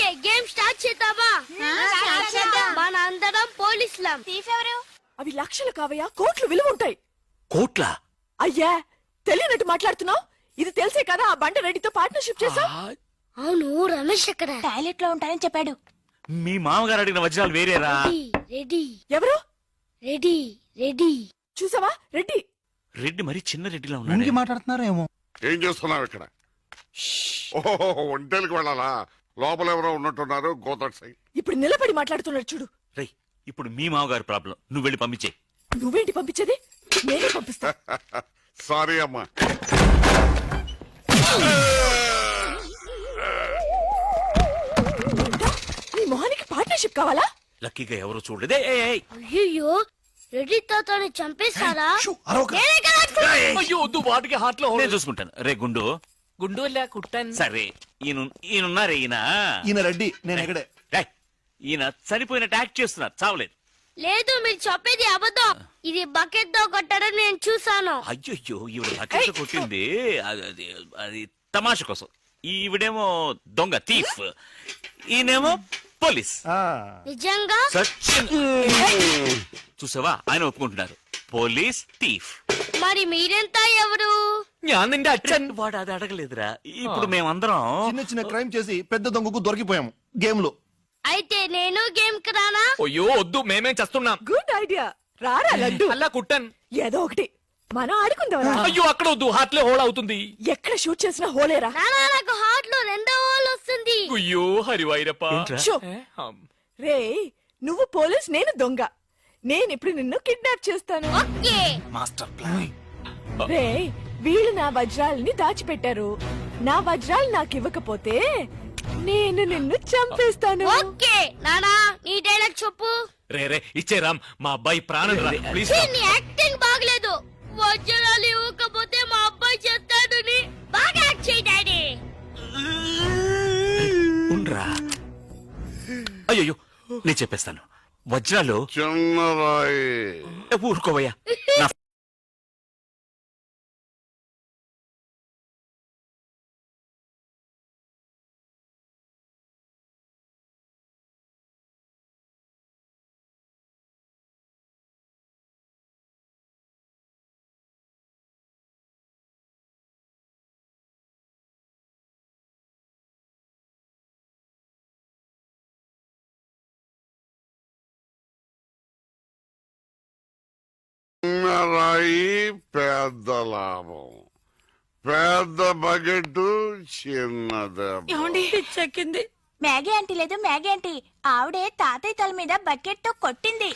Okay game start చేద్దామా. మన అందరం పోలీసులం. అవి లక్షలు కావయ్యా కోట్లు విలువ ఉంటాయి. కోట్ల? అయ్యా తెలియనట్టు మాట్లాడుతున్నావు? ఇది తెలిసే కదా ఆ బండ రెడ్డితో పార్ట్నర్షిప్ చేసా అవును రమేష్ ఎక్కడ టాయిలెట్లో ఉంటానని చెప్పాడు. మీ మామగారు అడిగిన వజ్రాలు వేరేరా? రెడీ ఎవరు? రెడీ రెడీ చూసావా? రెడ్డి. రెడ్డి మరి చిన్న రెడ్డిలా ఉన్నాడు. మాట్లాడుతున్నారేమో. ఏం చేస్తున్నావు ఇక్కడ? ఓహో ఒంటేలకు వెళ్ళాలా? లోపల ఎవరో ఉన్నట్టున్నారు గోదట్ సైడ్. ఇప్పుడు నిలబడి మాట్లాడుతున్నాడు చూడు. రేయ్ ఇప్పుడు మీ మామగారు ప్రాబ్లం. నువ్వు వెళ్ళి పంపించే. నువ్వేంటి పంపించేది? నేనే పంపిస్తా. సారీ అమ్మా. నీ మొహానికి పార్ట్నర్షిప్ కావాలా? లక్కీగా ఎవరు చూడలేదే. ఏయ్, ఏయ్. అయ్యో రెడ్డి తాతని చంపేస్తారా నేనే కదా అయ్యో వద్దు వాటికి హార్ట్లో నేను చూసుకుంటాను. రే గుండు. గుండు కుట్టాను. సరే. ఈయన ఈయనున్నారే ఈయన? ఈయన రెడ్డి నేను ఎక్కడే? రేయ్, ఈయన చనిపోయినట్టు యాక్ట్ చేస్తున్నారు చావలేదు. లేదు మీరు చెప్పేది అబద్ధం. ఇది బకెట్తో కొట్టడం నేను చూసాను అయ్యో ఈవిడ బకెట్ కొట్టింది. అది అది అది తమాష కోసం. ఈవిడేమో దొంగ తీఫ్ ఈయనేమో పోలీస్. నిజంగా? సచిన్. చూసావా? ఆయన ఒప్పుకుంటున్నారు. Police thief. మరి మీరెంత ఎవరు? ഞാൻ നിന്റെ അച്ഛൻ వాడు అది అడగలేదురా ఇప్పుడు మేమందరం చిన్న చిన్న క్రైమ్ చేసి పెద్ద దొంగకు దొరికిపోయాము గేమ్ లో అయితే నేను గేమ్ కి రానా అయ్యో వద్దు మేమేం చేస్తున్నాం గుడ్ ఐడియా రారా లడ్డు అలా కుట్టాను ఏదో ఒకటి మనం ఆడుకుందాం అయ్యో అక్కడ వద్దు హార్ట్ లో హోల్ అవుతుంది ఎక్కడ షూట్ చేసినా హోలేరా నానా నాకు హార్ట్ లో రెండో హోల్ వస్తుంది అయ్యో హరివైరప్ప ఏంట్రా? షో ఏ, హం. రే నువ్వు పోలీస్ నేను దొంగ నేను ఇప్పుడు నిన్ను కిడ్నాప్ చేస్తాను ఓకే మాస్టర్ ప్లాన్ రే వీళ్ళు నా వజ్రాలని దాచిపెట్టారు. నా వజ్రాలు నాకు ఇవ్వకపోతే నేను నిన్ను చంపేస్తాను. ఓకే నానా నీ డైలాగ్ చెప్పు. రే రే ఇచ్చే రామ్ మా అబ్బాయి ప్రాణం రా ప్లీజ్ ఛీ, నీ యాక్టింగ్ బాగలేదు. వజ్రాలు ఇవ్వకపోతే మా అబ్బాయి చేస్తాడు ని బాగా యాక్ట్ చేయి డాడీ. ఉండ్రా. అయ్యో నేను చెప్పేస్తాను. వజ్రాలు చిన్నరాయి ఏ, ఊరుకోవయ్యా. నా పెద్ద లాభం. పెద్ద బకెట్ చిన్నది చెక్కింది మ్యాగీ ఆంటీ లేదు మ్యాగీ ఆంటీ. ఆవిడే తాతయ్య తల మీద బకెట్తో కొట్టింది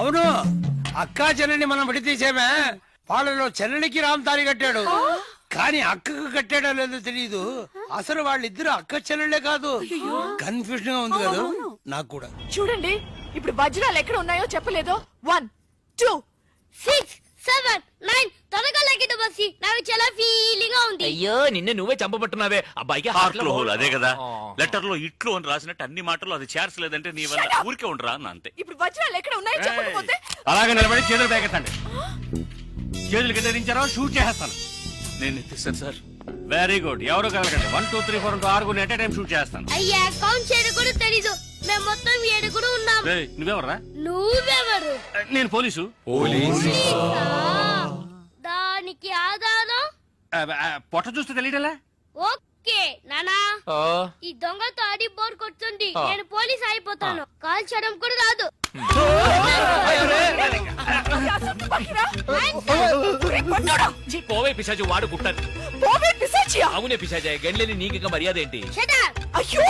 అవును అక్కా చెల్లెని మనం విడతీసేమే. వాళ్ళలో చెల్లెలికి రామ్ తారి కట్టాడు కానీ అక్కకు కట్టాడో లేదో తెలియదు అసలు వాళ్ళిద్దరు అక్క చెల్లెళ్ళే కాదు. కన్ఫ్యూజన్గా ఉంది కదా. నాకు కూడా. చూడండి ఇప్పుడు వజ్రాలు ఎక్కడ ఉన్నాయో చెప్పలేదు. One two six. Seven nine త్వరగా లెక్కిట బస్సి. నాకు చాలా ఫీలింగ్గా ఉంది. అయ్యో నిన్ను నువ్వే చంపబట్టున్నావే. అబ్బాయికి హార్ట్లో హోల్ అదే కదా. లెటర్లో ఇట్లు అని రాసినట్టు అన్ని మాటలు అది చేర్చలేదంటే నీ వల్ల ఊరికే ఉండరా అన్న అంతే. ఇప్పుడు వజ్రాలు ఎక్కడ ఉన్నాయో చెప్పకపోతే? అలాగే నిలబడి చేతులు పేకెత్తండి. చేతులు కింద దించారో షూట్ చేసేస్తాను. నేను ఎత్తిస్తాను సార్. వెరీ గుడ్ ఎవరు కలగండి? వన్ టూ త్రీ ఫోర్ ఆరుగురు ఎట్ టైం షూట్ చేస్తాను. అయ్యా కౌంట్ చేయడం కూడా తెలీదు. మేము మొత్తం ఏడుగురు ఉన్నాం. నువ్వెవరా? నువ్వెవరు నేను పోలీసు. పోలీసా? దానికి ఆధారం? ఆ, ఆ, పొట్ట చూస్తే తెలియటలే? ఓకే నానా. ఆ, ఈ దొంగతో ఆడి బోర్ కొడుతుంది. నేను పోలీస్ అయిపోతాను. కాల్ చేయడం కూడా రాదు. ఛీ, పోవే పిశాచి వాడు కుట్టాను పోవే పిశాచియా? అవునే పిశాచి గండ్లేని నీకు మర్యాద ఏంటి! అయ్యో!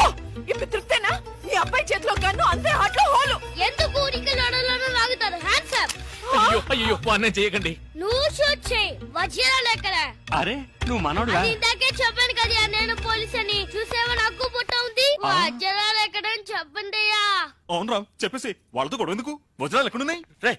ఇప్పుడు తృప్తేనా? నీ అబ్బాయి చేతిలో గన్ను అంతే హార్ట్లో హోలు. ఎందుకు ఊరికి లడలను లాగుతారు? హ్యాండ్స్ అప్ అయ్యో అయ్యో అన్నం చేయకండి. నువ్వు షూట్ చేయి. వజ్రాలు ఎక్కడ? అరే నువ్వు మనోడు అది ఇందాకే చెప్పాను కదా నేను పోలీస్ అని చూసేవా నాకు పుట్ట ఉంది? వజ్రాలు ఎక్కడ అని చెప్పండి అయ్యా అవును రామ్ చెప్పేసి వాళ్ళతో గొడవ ఎందుకు? వజ్రాలు ఎక్కడున్నాయి? రే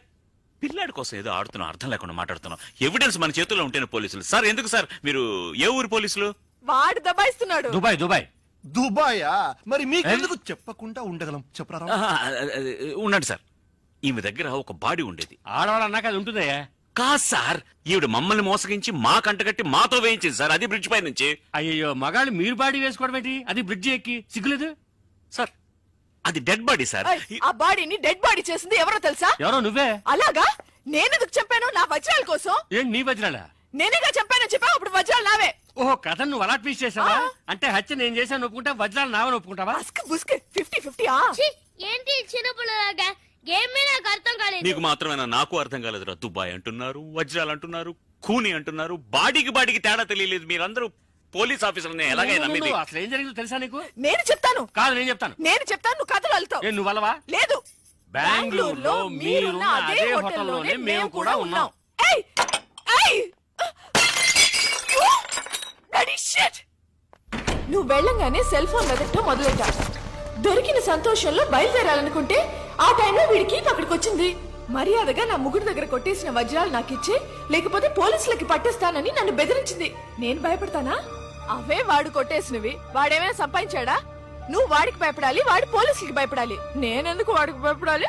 పిల్లాడి కోసం ఏదో ఆడుతున్నాం అర్థం లేకుండా మాట్లాడుతున్నాం ఎవిడెన్స్ మన చేతుల్లో ఉంటేనే పోలీసులు. సార్ ఎందుకు సార్? మీరు ఏ ఊరు పోలీసులు? వాడు దబాయిస్తున్నాడు. Dubai Dubai. దుబాయా? మరి మీకెందుకు చెప్పకుండా ఉండగలం? చెప్పరా ఆహా, అది- అది- ఉండండి సార్. ఈమె దగ్గర ఒక బాడీ ఉండేది. ఆడవాళ్ళు అన్నాక అది ఉంటుందయ్యా? కాదు సార్ ఈవిడ మమ్మల్ని మోసగించి మా కంటగట్టి మాతో వేయించింది సార్ అది బ్రిడ్జ్ పై నుంచి అయ్యో మగాళ్ళు మీరు బాడీ వేసుకోవడం ఏంటి? అది బ్రిడ్జి ఎక్కి సిగ్గులేదు? సార్ అది డెడ్ బాడీ సార్. ఆ బాడీని డెడ్ బాడీ చేసింది ఎవరో తెలుసా? ఎవరో నువ్వే? అలాగా? నేనెందుకు చంపాను నా వజ్రాల కోసం? ఏం నీ వజ్రాలా? నేనేగా చంపానని చెప్పా అప్పుడు వజ్రాలు నావే. ఓహో కథ నువ్వు అలా ట్వీస్ట్ చేసావా. అంటే హత్య నేను చేశాను ఒప్పుకుంటా వజ్రాలు నావని ఒప్పుకుంటావా? బస్క్ బుస్క్ ఫిఫ్టీ ఫిఫ్టీ ఆ. ఛీ, ఏంటి చిన్నపిల్లలాగా? గేమ్ మీద నాకు అర్థం కాలేదు. నీకు మాత్రమేనా? నాకు అర్థం కాలేదురా. దుబాయ్ అంటున్నారు వజ్రాలు అంటున్నారు కూని అంటున్నారు బాడీకి బాడీకి తేడా తెలియలేదు. మీరందరూ పోలీస్ ఆఫీసర్ని ఎలాగైనా నువ్వు- నమ్మింది. అసలు ఏం జరిగిందో తెలుసా నీకు? నేను చెప్తాను. కాదు నేను చెప్తాను. నేను చెప్తాను నువ్వు కథలు వెళ్తావు ఏ నువ్వు అలవా? లేదు. బెంగళూరులో మీరున్న అదే హోటల్లోనే మేము కూడా ఉన్నాం. ఏయ్! ఏయ్! ఓ! Bloody shit! నువ్వు వెళ్ళంగానే సెల్ ఫోన్ వెతకటం మొదలెట్టా. దొరికిన సంతోషంలో బయలుదేరాలనుకుంటే ఆ టైంలో వీడికి అక్కడికి వచ్చింది. మర్యాదగా నా ముగ్గురు దగ్గర కొట్టేసిన వజ్రాలు నాకు ఇచ్చి లేకపోతే పోలీసులకి పట్టేస్తానని నన్ను బెదిరించింది. నేను భయపడతానా? అవే వాడు కొట్టేసినవి. వాడేమైనా సంపాదించాడా? నువ్వు వాడికి భయపడాలి వాడు పోలీసులకి భయపడాలి. నేనెందుకు వాడికి భయపడాలి?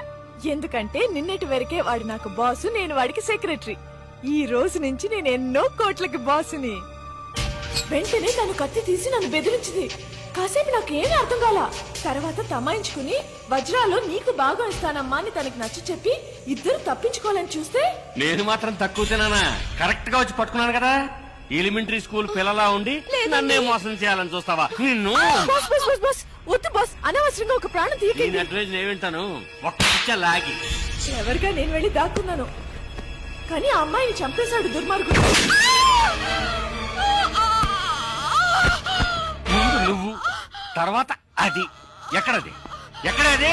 ఎందుకంటే నిన్నటి వరకే వాడు నాకు బాసు నేను వాడికి సెక్రటరీ. ఈ రోజు నుంచి నేను ఎన్నో కోట్లకి బాసుని. వెంటనే తను కత్తి తీసి నన్ను బెదిరించింది. కాసేపు నాకు ఏమీ అర్థం కాల. తర్వాత తమాయించుకుని వజ్రాలు నీకు బాగా ఇస్తానమ్మా అని తనకి నచ్చ చెప్పి ఇద్దరు తప్పించుకోవాలని చూస్తే నేను మాత్రం తక్కువ తినానా? కరెక్ట్గా వచ్చి పట్టుకున్నాను కదా? ఎలిమెంటరీ స్కూల్ పిల్లలా ఉండి నన్నే మోసం చేయాలని చూస్తావా? నిన్ను? Boss boss boss boss. వద్దు బాస్. అనవసరంగా ఒక ప్రాణం నేను తీయకండి అడ్వైజ్ నేను వింటాను ఒక్క పిచ్చ లాగి. ఎవరిగా నేను వెళ్ళి దాక్కున్నాను. కానీ ఆ అమ్మాయిని చంపేశాడు దుర్మార్గుడు. ముందు నువ్వు తర్వాత అది. ఎక్కడది? ఎక్కడది?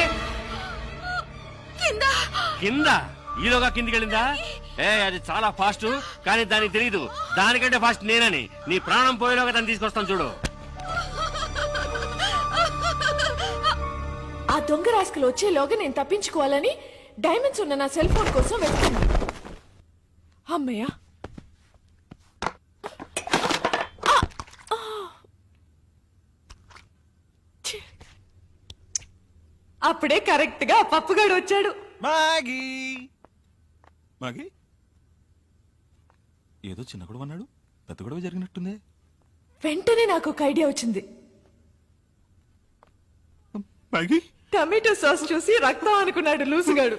కింద? ఈలోగా కిందికి వెళ్ళిందా? ఏ అది చాలా ఫాస్ట్ కానీ దానికి తెలియదు దానికంటే ఫాస్ట్ నేనని. నీ ప్రాణం పోయేలోగా దాన్ని తీసుకొస్తాను చూడు. ఆ దొంగ రాసుకలు వచ్చేలోగా నేను తప్పించుకోవాలని డైమండ్స్ ఉన్న నా సెల్ ఫోన్ కోసం వెళ్తున్నా అమ్మయ్య! అప్పుడే కరెక్ట్గా పప్పుగాడు వచ్చాడు. మాగి. మాగి ఏదో చిన్న గొడవ అన్నాడు. పెద్ద గొడవ జరిగినట్టుందే. వెంటనే నాకు ఒక ఐడియా వచ్చింది. మాగి టమాటో సాస్ చూసి రక్తం అనుకున్నాడు లూసుగాడు.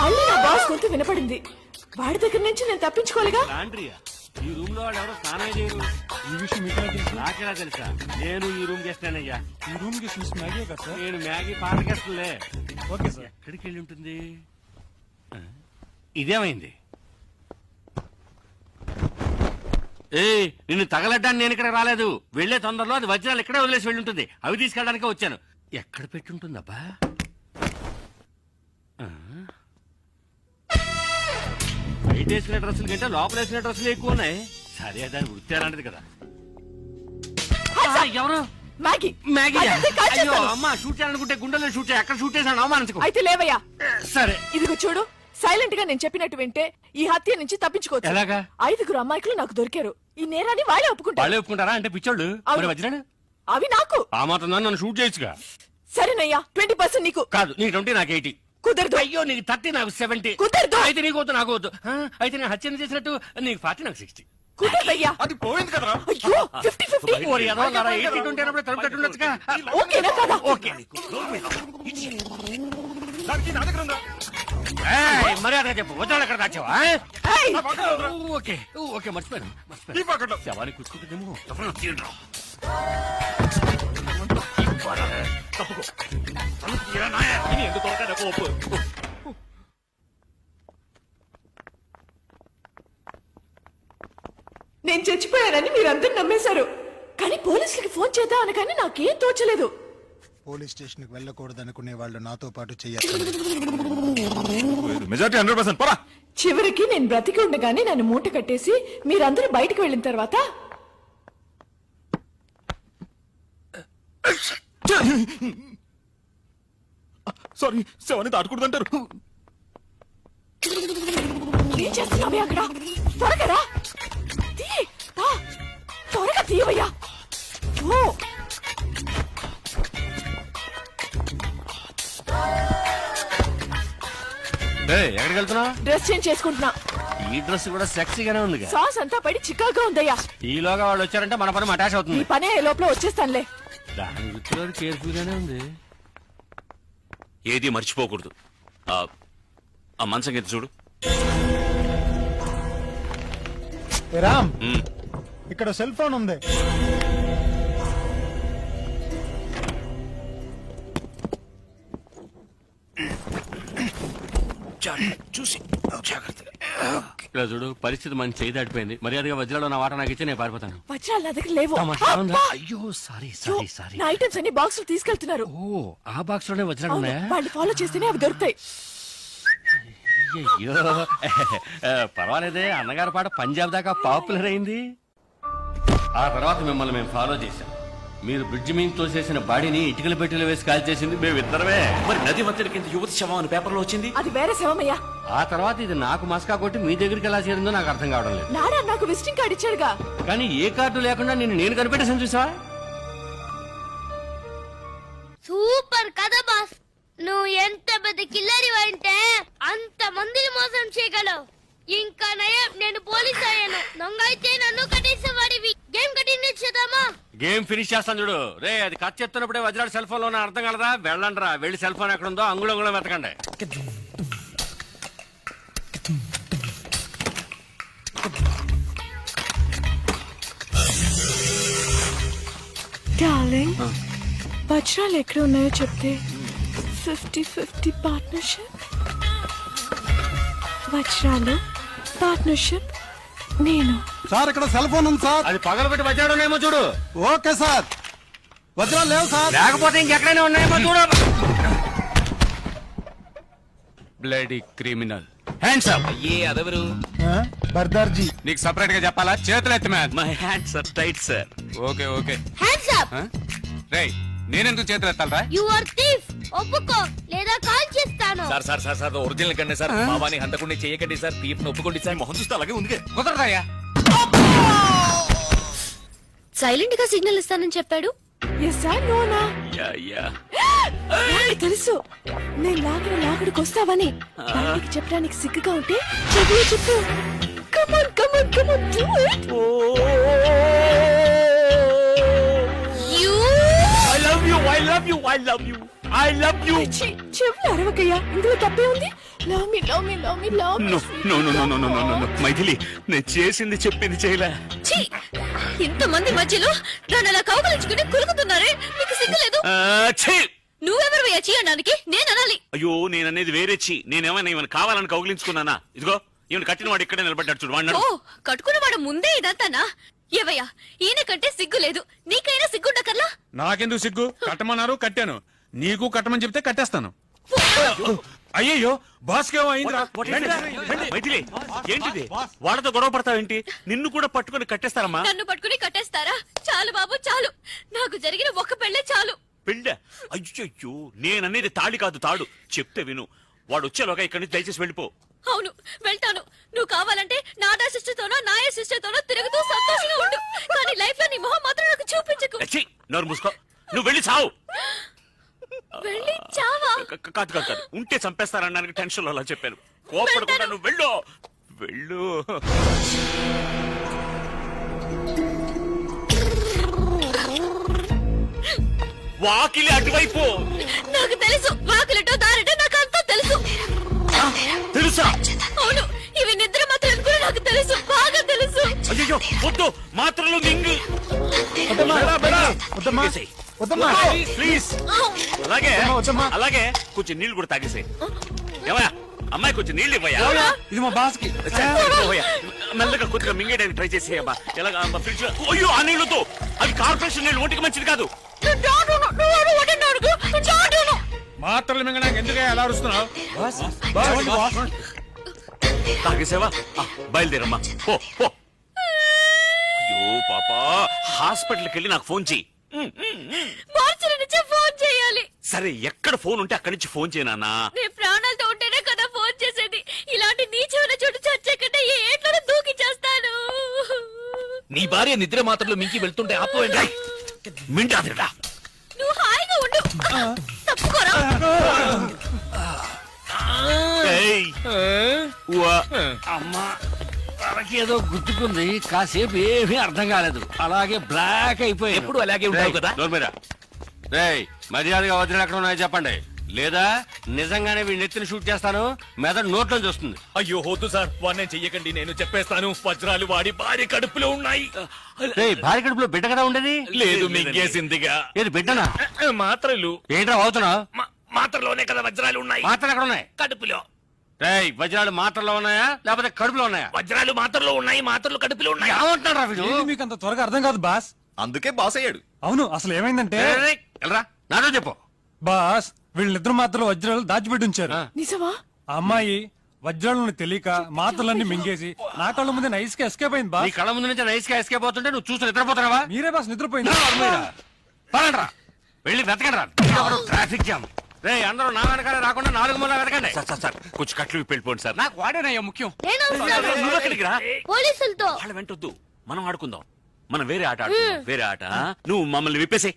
మళ్ళీ నా బాస్ గొంతు వినపడింది. వాడి దగ్గర నుంచి నేను తప్పించుకోలేగా? లాండ్రియా? ఈ రూమ్లో వాళ్ళు ఎవరో స్నానం చేయరు. ఈ విషయం మీకు తెలుసు? నాకెలా తెలుసా? నేను ఈ రూమ్ చేస్తానయ్యా ఈ రూమ్కి మిస్ మ్యాగీ కదా సార్? నేను మ్యాగీ పాతకేస్తలే ఓకే సార్. ఎక్కడికి వెళ్ళి ఉంటుంది? ఇదేమైంది? ఏ నిన్ను తగలడ్డానికి నేను ఇక్కడ రాలేదు. వెళ్ళే తొందరలో అది వజ్రాలు ఇక్కడే వదిలేసి వెళ్ళి ఉంటుంది. అవి తీసుకెళ్ళడానికే వచ్చాను. ఎక్కడ పెట్టి ఉంటుందబ్బా ఆ? బయట వేసిన డ్రెస్సులు కంటే లోపల వేసిన డ్రెస్సులు ఎక్కువ ఉన్నాయి. సరే దాని వృత్తి అలాంటిది కదా. ఎవరు? మ్యాగీ. మ్యాగీ అయ్యో. అమ్మా షూట్ చేయాలనుకుంటే గుండెలో షూట్ చేయి అక్కడ షూట్ చేశాను అవమానించుకో. అయితే లేవయ్యా. సరే. ఇదిగో చూడు సైలెంట్గా నేను చెప్పినట్టు వింటే ఈ హత్య నుంచి తప్పించుకోవచ్చు. ఎలాగా? ఐదుగురు అమ్మాయికులు నాకు దొరికారు. ఈ నేరాన్ని వాళ్ళే ఒప్పుకుంటారు. వాళ్ళే ఒప్పుకుంటారా? అంటే పిచ్చోళ్ళు? అవును. మరి వజ్రాడు అవి నాకు. ఆ మాత్రం నన్ను షూట్ చేయొచ్చుగా. సరేనయ్యా ట్వంటీ పర్సెంట్ నీకు. కాదు నీ ట్వంటీ నాకు ఎయిటీ కుదరదు. అయ్యో నీకు థర్టీ నాకు సెవెంటీ. కుదరదు. అయితే నీకు వద్దు నాకు వద్దు ఆ, అయితే నేను హత్యన చేసినట్టు? నీకు ఫార్టీ నాకు సిక్స్టీ. కుదరదయ్యా అది పోయింది కదరా అయ్యో ఫిఫ్టీ ఫిఫ్టీ ఎయిటీ ట్వంటీ అన్నప్పుడు తలుపు కట్టుండొచ్చుగా ఓకేనా కదా? ఓకే. దానికి నా దగ్గర ఉందా? ఏయ్, మర్యాదగా చెప్పు. వజ్రాలు ఎక్కడ దాచావా? ఏయ్! ఓకే. ఓకే మర్చిపోయాను ఈ శవాన్ని నేను చచ్చిపోయానని మీరందరూ నమ్మేశారు. కానీ పోలీసులకి ఫోన్ చేద్దాం అనగానే నాకేం తోచలేదు. పోలీస్ స్టేషన్కి వెళ్ళకూడదు అనుకునే వాళ్ళు నాతో పాటు చేయాలి మెజార్టీ హండ్రెడ్ పర్సెంట్. పోరా. చివరికి నేను బ్రతికి ఉండగానే నన్ను మూట కట్టేసి మీరందరూ బయటకు వెళ్ళిన తర్వాత సారీ శవాన్ని దాటకూడదంటారు. త్వరగా ఎక్కడికి వెళ్తున్నా డ్రెస్ చేంజ్ చేసుకుంటున్నా. ఈ డ్రెస్ కూడా ఉంది సాస్ అంతా పడి ఉందయ్యా. ఈలోగా వాళ్ళు వచ్చారంటే మన పని అటాచ్ అవుతుంది. ఈ పనే లోపల వచ్చేస్తానులే. దాని గురించి కేర్ఫుల్ గానే ఉంది. ఏది మర్చిపోకూడదు. ఆ, ఆ మంచం కింద చూడు. ఏ రామ్. ఇక్కడ సెల్ ఫోన్ ఉంది. చూసి. ఇలా చూడు పరిస్థితి మన చేయి దాటిపోయింది. మర్యాదగా వజ్రాలు నా వాట నాకు ఇచ్చి నేను పారిపోతాను. వజ్రాలు నా దగ్గర లేవు. తమాషా ఉందా? అయ్యో సారీ సారీ సారీ. నా ఐటమ్స్ అన్ని బాక్స్ తీసుకెళ్తున్నారు. ఓ ఆ బాక్స్లోనే వజ్రాలు అవును, ఉన్నాయా? వాళ్ళు ఫాలో చేస్తేనే అవి దొరుకుతాయి. అయ్యో పర్వాలేదే అన్నగారి పాట పంజాబ్ దాకా పాపులర్ అయింది. ఆ తర్వాత మిమ్మల్ని మేము ఫాలో చేశాం. మీరు బ్రిడ్జ్ మీద తోసేసిన బాడీని ఇటుకల పెట్టెలు వేసి కాల్ చేసింది మేము ఇద్దరమే మరి నది మధ్యలో కింద యువతి శవం అని పేపర్లో వచ్చింది? అది వేరే శవమయ్యా. ఆ తర్వాత ఇది నాకు మస్కా కొట్టి మీ దగ్గరికి ఎలా చేరిందో నాకు అర్థం కావడం లేదు. నాడా నాకు విజిటింగ్ కార్డ్ ఇచ్చాడుగా. కానీ ఏ కార్డు లేకుండా నేను నేను కనిపెట్టేసాను చూసావా? సూపర్ కదా బాస్. నువ్వు ఎంత పెద్ద కిల్లరి అంటే అంత మందిని మోసం చేయగలవు. ఇంకా నయం నేను పోలీస్ అయ్యాను. దొంగ అయితే నన్ను కట్టేసేవాడివి. గేమ్ కంటిన్యూ చేద్దామా? గేమ్ ఫినిష్ చేస్తాను చూడు. రే అది కట్ చెప్తున్నప్పుడే వజ్రాడు సెల్ ఫోన్లో అర్థం కలదా? వెళ్ళండి రా. వెళ్ళి సెల్ ఫోన్ ఎక్కడ ఉందో అంగుళం అంగుళం వెతకండి. డార్లింగ్ వజ్రాలు ఎక్కడ ఉన్నాయో చెప్తే ఫిఫ్టీ ఫిఫ్టీ పార్ట్నర్షిప్ వజ్రాలు పార్ట్నర్షిప్ నేను. సార్ ఇక్కడ సెల్ ఫోన్ ఉంది సార్. అది పగలబెట్టి వజ్రాడునేమో చూడు. Okay sir. వజ్రాలు లేవు సార్. లేకపోతే ఇంకెక్కడైనా ఉన్నాయేమో చూడు. Bloody criminal. హ్యాండ్స్ అప్ ఏ అదెవరు? బర్దార్జీ. నీకు సపరేట్గా చెప్పాలా? చేతులు ఎత్తి man. My hands are tight sir okay okay. Hands up రే నేనెందుకు చేతులు ఎత్తాలరా? యు ఆర్ థీఫ్ ఒప్పుకో. లేదా కాల్ చేస్తాను. Sir sir sir sir original కండి సార్. మావాని హంతకుండా చేయకండి సార్. తీర్పు ఒప్పుకోండి సార్. మొహం చూస్తే అలాగే ఉంది కుదరదాయా? సైలెంట్గా సిగ్నల్ ఇస్తానని చెప్పాడు. ఎస్ సార్ నోనా యా యా. నాకు తెలుసు. నేను లాగిన లాగుడికి వస్తావని. చెప్పడానికి సిగ్గుగా ఉంటే చెవిలో చెప్పు. Come on come on come on do it you I love you I love you I love you I love you చెవులు అరవకయ్యా. ఇందులో తప్పే ఉంది? Love me love me love me love no no no no no no no Maithili నేను చేసింది చెప్పింది చేయలే. ఛీ! ఇంతమంది మధ్యలో దాన్ని అలా కౌగలించుకుని కులుకుతున్నారే? మీకు సిగ్గులేదు ఆ, ఛీ! నువ్వెవరు చేయడానికి నేను అనాలి. అయ్యో నేను అనేది వేరే చి నేనేమైనా ఏమైనా కావాలని కౌగిలించుకున్నానా? ఇదిగో ఈయన కట్టిన వాడు ఇక్కడే నిలబడ్డాడు చూడు వాడినాడు ఓ కట్టుకున్నవాడు ముందే ఇదంతానా? ఏవయ్యా ఈయన కంటే సిగ్గు లేదు. నీకైనా సిగ్గుండకర్లా నాకెందుకు సిగ్గు? కట్టమన్నారు కట్టాను. నీకు కట్టమని చెప్తే కట్టేస్తాను. అయ్యయ్యో బాస్ ఏంటిది? వాళ్ళతో గొడవ పడతావేంటి నిన్ను కూడా పట్టుకొని కట్టేస్తారమ్మా. నన్ను పట్టుకుని కట్టేస్తారా? చాలు బాబు చాలు. నాకు జరిగిన ఒక్క పెళ్ళే చాలు. పెళ్ళ? అయ్యో నేననేది తాళి కాదు తాడు. చెప్తే విను. వాడు వచ్చేలోగా ఇక్కడి నుంచి దయచేసి వెళ్ళిపో. అవును వెళ్తాను. నువ్వు కావాలంటే నాదా సిస్టర్ తోనో నాయ సిస్టర్ తోనో తిరుగుతూ సంతోషంగా ఉండు. కానీ లైఫ్లో నీ మొహం మాత్రం నాకు చూపించకు. నోరు మూసుకో. నువ్వు వెళ్ళి చావు. వెళ్ళి చావా? కాదు కాదు కాదు. ఉంటే చంపేస్తారనడానికి టెన్షన్లో అలా చెప్పాను. కోపడకుండా నువ్వు వెళ్ళు. వెళ్ళు. వాకిలి అటువైపు. నాకు తెలుసు. వాకిలటో దారిటో నాకు అంతా తెలుసు. తెలుసా? అవును. ఇవి నిద్ర మాత్రం కూడా నాకు తెలుసు. బాగా తెలుసు. అయ్యో వద్దు. మాత్రలు మింగు వద్దమ్మా. ప్లీజ్. అలాగే వద్దమ్మా. అలాగే కొంచెం నీళ్ళు కూడా తాగేసే ఏమయ్యా? అమ్మాయి కొంచెం నీళ్ళు ఇవ్వయా ఇది మా బాస్కి ఇవ్వయ్యా. మెల్లగా కొద్దిగా మింగేయడానికి ట్రై చేసేయమ్మా ఎలాగా అమ్మ ఫ్రిడ్జ్లో అయ్యో ఆ నీళ్ళతో అవి కార్పొరేషన్ నీళ్ళు ఒంటికి మంచిది కాదు. మాత్రలు మింగడానికి ఎందుకు అలా అరుస్తున్నావు? తాగేసేవా? ఆ, బయలుదేరమ్మా. పో పో. అయ్యో పాపా. హాస్పిటల్కి వెళ్ళి నాకు ఫోన్ చెయ్యి. మార్చిన నుంచే ఫోన్ చేయాలి. సరే ఎక్కడ ఫోన్ ఉంటే అక్కడి నుంచి ఫోన్ చేయనా నేను ప్రాణాలతో ఉంటేనే కదా ఫోన్ చేసేది. ఇలాంటి నీచమైన చోటు చచ్చే కంటే ఏ ఏట్లోనే దూకి చేస్తాను. నీ భార్య నిద్ర మాత్రలు మింకి వెళ్తుంటే ఆపోయండి మింటాదిరా నువ్వు హాయిగా ఉండు. తప్పుకోరా. అమ్మా. తనకేదో గుర్తుకుంది కాసేపు ఏమీ అర్థం కాలేదు. అలాగే బ్లాక్ అయిపోయి ఎప్పుడు అలాగే ఉంటావు కదా? రేయ్ మర్యాదగా వదిలి ఎక్కడ ఉన్నాయో చెప్పండి. లేదా నిజంగానే వీడిని ఎత్తిని షూట్ చేస్తాను మెదడు నోట్లో వస్తుంది. అయ్యో వద్దు సార్. వాడిని చెయ్యకండి నేను చెప్పేస్తాను. వజ్రాలు వాడి భార్య కడుపులో ఉన్నాయి. రేయ్ భార్య కడుపులో బిడ్డ కదా ఉండేది? లేదు మింగేసిందిగా. ఏది బిడ్డనా? మాత్రలు. ఏంట్రా అవుతున్నావు? మా- మాత్రలోనే కదా వజ్రాలు ఉన్నాయి. మాత్రలు ఎక్కడ ఉన్నాయి? కడుపులో. రేయ్ వజ్రాలు మాత్రలో ఉన్నాయా? లేకపోతే కడుపులో ఉన్నాయా? వజ్రాలు మాత్రలో ఉన్నాయి మాత్రలు కడుపులో ఉన్నాయి. ఏమంటున్నాడు వీడు? మీకు అంత త్వరగా అర్థం కాదు బాస్? అందుకే బాస్ అయ్యాడు. అవును అసలు ఏమైందంటే రేయ్, రేయ్, వెళ్ళరా నాతో చెప్పు. బాస్ వీళ్ళిద్దరు మాత్రలు వజ్రాలు దాచిపెట్టి ఉంచారు. ఆ. నిజమా? ఆ అమ్మాయి వజ్రాలను తెలియక మాత్రలన్నీ మింగేసి నా కళ్ళ ముందే నైస్గా ఎస్కేప్ అయింది నీ బాస్ కళ్ళ ముందు నుంచి నైస్గా ఎస్కేప్ అవుతుంటే నువ్వు చూసి నిద్రపోతున్నావా? మీరే బాస్ నిద్రపోయింది. పదండ్రా. వెళ్ళి వెతకండి రా ట్రాఫిక్ జామ్ రే అందరూ నా వెనకాలే రాకుండా నాలుగు మూల వెతకండి. సార్ సార్ సార్ కొంచెం కట్లు వెళ్ళిపోండి సార్. నాకు వాడేనయ్యా ముఖ్యం. నేను వస్తాను నువ్వు ఎక్కడికి రా. పోలీసులతో. వాళ్ళ వెంటొద్దు మనం ఆడుకుందాం. మనం వేరే ఆట ఆడుకుందాం. వేరే ఆట నువ్వు మమ్మల్ని విప్పేసే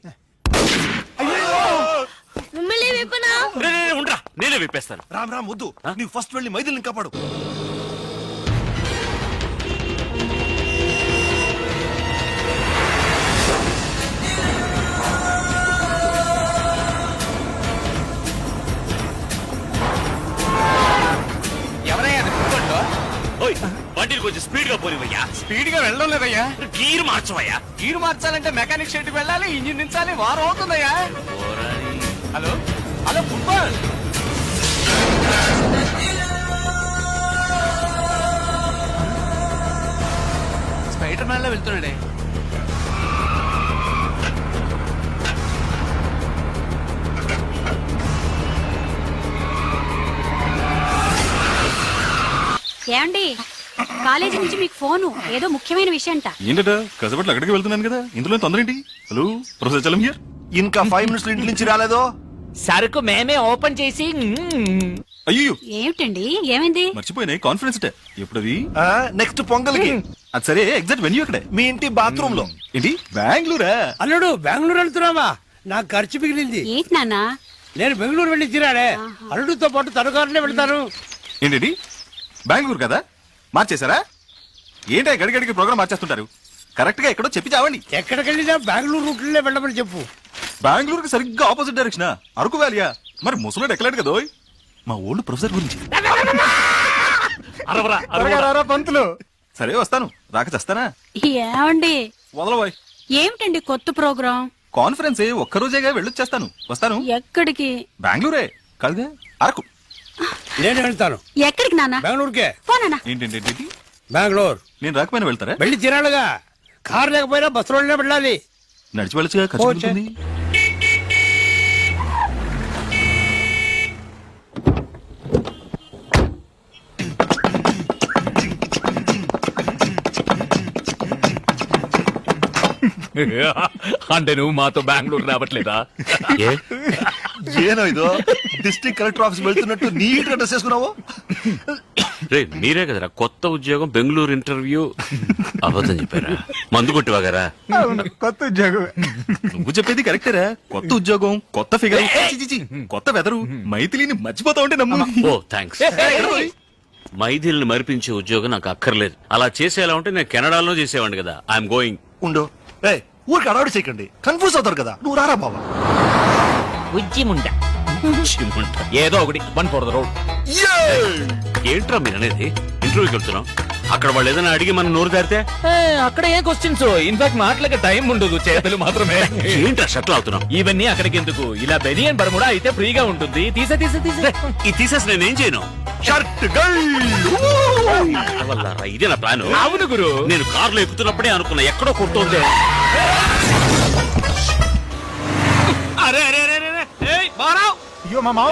మిమ్మల్ని విప్పనా? ఉండరా. నేనే విప్పేస్తాను. రామ్ రామ్ వద్దు. నీవు ఫస్ట్ వెళ్ళి మైథిలిని కాపాడు. ఓయ్ బండిని కొంచెం స్పీడ్గా పోనివయ్యా. స్పీడ్గా వెళ్ళడం లేదయ్యా. గీరు మార్చవయ్యా. గీరు మార్చాలంటే మెకానిక్ షెడ్ వెళ్ళాలి ఇంజిన్ దించాలి వారం అవుతుందయ్యా. హలో? Hello football. స్పైడర్ మ్యాన్లో వెళ్తున్నాడే. ఏమండి? కాలేజీ నుంచి మీకు ఫోను ఏదో ముఖ్యమైన విషయం అంట ఏంటట? కసపట్లు అక్కడికి వెళ్తున్నాను కదా. ఇందులో తొందర ఏంటి హలో ప్రొఫెసర్ చలం హియర్. ఇంకా ఫైవ్ మినిట్స్ ఇంటి నుంచి రాలేదో? సరుకు మేమే ఓపెన్ చేసి అయ్యో ఏమిటండి? ఏమైంది? మర్చిపోయినాయి కాన్ఫరెన్స్ డే ఎప్పుడది? నెక్స్ట్ పొంగల్కి. అది సరే ఎగ్జాక్ట్ వెన్యూ అక్కడే మీ ఇంటి బాత్రూమ్లో ఏంటి? బెంగళూరా? అల్లుడు బెంగళూరు వెళ్తున్నావా? నాకు ఖర్చు మిగిలింది. ఏంటి నాన్న? నేను బెంగళూరు వెళ్ళి తిరాడే అల్లుడితో పాటు తనుకారులే వెళ్తాను. ఏంటి బెంగళూరు కదా? మార్చేశారా? ఏంటి గడిగడికి ప్రోగ్రామ్ మార్చేస్తుంటారు? కరెక్ట్గా ఎక్కడో చెప్పి చావండి. ఎక్కడికి వెళ్ళినా బెంగళూరు రూట్లే వెళ్ళమని చెప్పు. బెంగళూరుకి సరిగ్గా ఆపోజిట్ డైరెక్షన్? అరకు వ్యాలియా? మరి ముసలోడు ఎక్కలేడు కదా ఓయ్. మా ఓల్డ్ ప్రొఫెసర్ గురించి. అరవరా పంతులు. సరే వస్తాను. రాక చేస్తానా? ఏమండి? వదలబోయ్ ఏమిటండి కొత్త ప్రోగ్రాం? కాన్ఫరెన్స్ ఒక్కరోజేగా వెళ్ళొచ్చేస్తాను. వస్తాను. ఎక్కడికి? బెంగళూరే. కాదుగా అరకు. నేను వెళ్తాను. ఎక్కడికి నాన్న? బెంగళూరుకే. పోనా ఏంటంటే బెంగళూరు. నేను రాకపోయినా వెళ్తారా? వెళ్ళి తిరాడుగా కారు లేకపోయినా బస్సులోనే వెళ్ళాలి. నడిచి వెళ్ళొచ్చుగా ఖర్చు పోచే. ఉంటుంది. అంటే నువ్వు మాతో బెంగళూరు రావట్లేదా? ఏ? ఏనో ఇదో? డిస్ట్రిక్ట్ కలెక్టర్ ఆఫీస్ వెళ్తున్నట్టు నీట్గా డ్రెస్ చేసుకున్నావు రే మీరే కదరా కొత్త ఉద్యోగం బెంగళూరు ఇంటర్వ్యూ. అబద్ధం చెప్పారా? మందు కొట్టివాగారా? కొత్త ఉద్యోగం నువ్వు చెప్పేది కరెక్టేరా. కొత్త ఉద్యోగం కొత్త ఫిగర్. కొత్త వెదరు. మైథిలిని మర్చిపోతా ఉంటే నమ్ము. ఓ థ్యాంక్స్ మైథిల్ని మరిపించే ఉద్యోగం నాకు అక్కర్లేదు. అలా చేసేలా ఉంటే నేను కెనడాలో చేసేవాడిని కదా. I'm going. ఉండు. ఏ ఊరికి అడవాడు చేయకండి. కన్ఫ్యూజ్ అవుతారు కదా. నువ్వు రారా బాబా ఉజ్జిముండ. ఏదో ఒకటి వన్ ఫోర్ ద రోడ్. ఏంట్రా మీరు అనేది? ఇంటర్వ్యూకి వెళ్తున్నాం. అక్కడ వాళ్ళు ఏదైనా అడిగి మనం నోరు దారితే అక్కడ ఏ క్వశ్చన్స్ ఇన్ఫాక్ట్ మాటలకి టైం ఉండదు చేతులు మాత్రమే. ఏంట్రా షట్లు అవుతున్నాం? ఇవన్నీ అక్కడికి ఎందుకు? ఇలా బెనియన్ బర్ముడా అయితే ఫ్రీగా ఉంటుంది. తీసే తీసే తీసే. ఇది తీసేసి నేనేం చేయను? షర్ట్ ఇదే నా ప్లాన్. అవును గురు. నేను కారులో ఎక్కుతున్నప్పుడే అనుకున్నా ఎక్కడో కొడుతోంది. అయ్యో మా మామ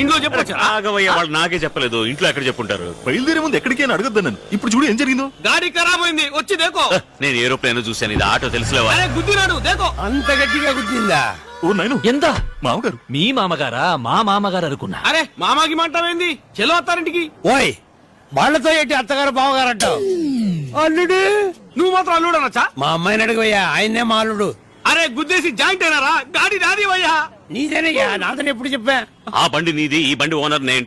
ఇంట్లో చెప్పొచ్చు? ఆగవయ్య వాళ్ళు నాకే చెప్పలేదు. ఇంట్లో ఎక్కడ చెప్పుంటారు? బయలుదేరే ముందు ఎక్కడికి అని అడగద్దు నన్ను. ఇప్పుడు చూడు ఏం జరిగిందో. గాడి ఖరాబ్ అయింది. వచ్చి దేకో. నేను ఏరోప్లేన్ చూశాను. ఇది ఆటో తెలుసులేవా? గుద్దినాడు దేకో. అంత గట్టిగా గుద్దిందా? ఓ నైను. ఎంత? మామగారు. మీ మామగారా? మా మామగారు అనుకున్నా. అరే మామాకి మాంటావేంది చెలో అత్తారింటికి. ఓయ్ వాళ్ళతో ఏంటి అత్తగారు బావగారు అంటావు? అల్లుడు నువ్వు మాత్రం అల్లుడు అనొచ్చా? మా అమ్మాయిని అడుగుయ్యా ఆయన్నే మా అల్లుడు. అరే గుద్దేసి జాయింట్ అయినారా? గాడి నాది అయ్యా నీదేనయ్యా? నాదని ఎప్పుడు చెప్పా? ఆ బండి నీది ఈ బండి ఓనర్ నేను